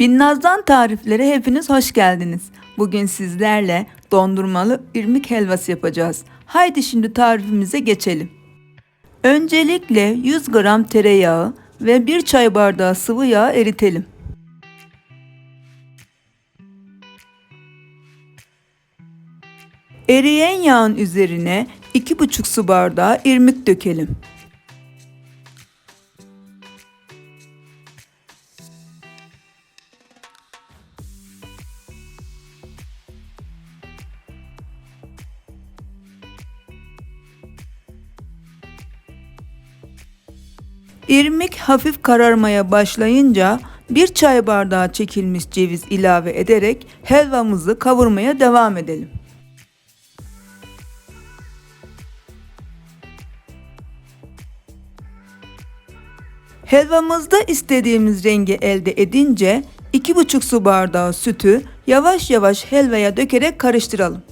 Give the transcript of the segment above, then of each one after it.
Binnaz'dan tariflere hepiniz hoş geldiniz. Bugün sizlerle dondurmalı irmik helvası yapacağız. Haydi şimdi tarifimize geçelim. Öncelikle 100 gram tereyağı ve 1 çay bardağı sıvı yağ eritelim. Eriyen yağın üzerine 2,5 su bardağı irmik dökelim. İrmik hafif kararmaya başlayınca bir çay bardağı çekilmiş ceviz ilave ederek helvamızı kavurmaya devam edelim. Helvamızda istediğimiz rengi elde edince 2,5 su bardağı sütü yavaş yavaş helvaya dökerek karıştıralım.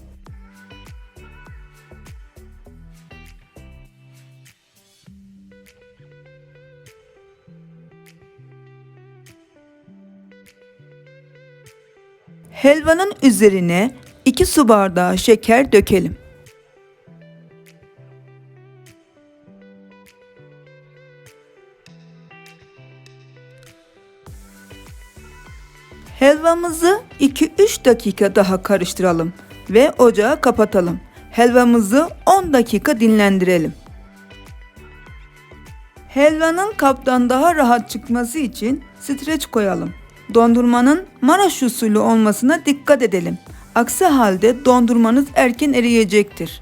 Helvanın üzerine 2 su bardağı şeker dökelim. Helvamızı 2-3 dakika daha karıştıralım ve ocağı kapatalım. Helvamızı 10 dakika dinlendirelim. Helvanın kaptan daha rahat çıkması için streç koyalım. Dondurmanın Maraş usulü olmasına dikkat edelim. Aksi halde dondurmanız erken eriyecektir.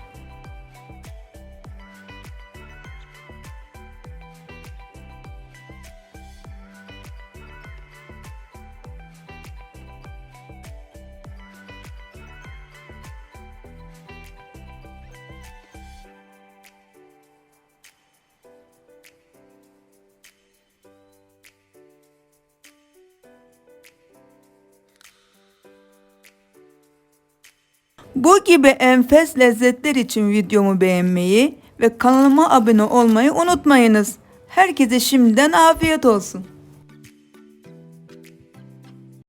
Bu gibi enfes lezzetler için videomu beğenmeyi ve kanalıma abone olmayı unutmayınız. Herkese şimdiden afiyet olsun.